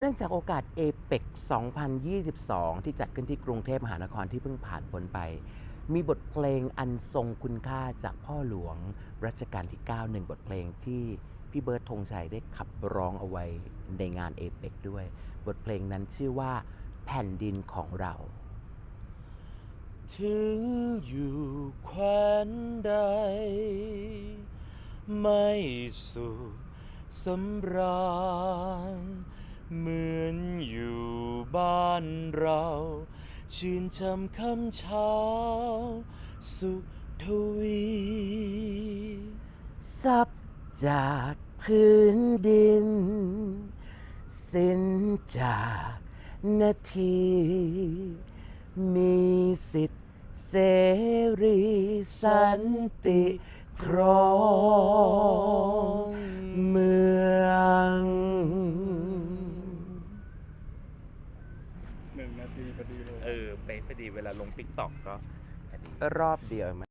เนื่องจากโอกาสเอเปก2022 ที่จัดขึ้นที่กรุงเทพมหานครที่เพิ่งผ่านพ้นไป มีบทเพลงอันทรงคุณค่าจากพ่อหลวงรัชกาลที่ 9 หนึ่งบทเพลงที่พี่เบิร์ดธงชัยได้ขับร้องเอาไว้ในงานเอเปกด้วย บทเพลงนั้นชื่อว่าแผ่นดินของเรา ถึงอยู่แคว้นใด ไม่สุขสำราญเหมือน บ้านเรา ชื่นชมคำเช้า สุทวี ซับจากพื้นดิน สิ้นจากนาที มีสิทธิเสรีสันติครอง หนึ่งนาทีพอดีเลย เออเป๊ะพอดีเวลาลงติ๊กต็อกก็ รอบเดียว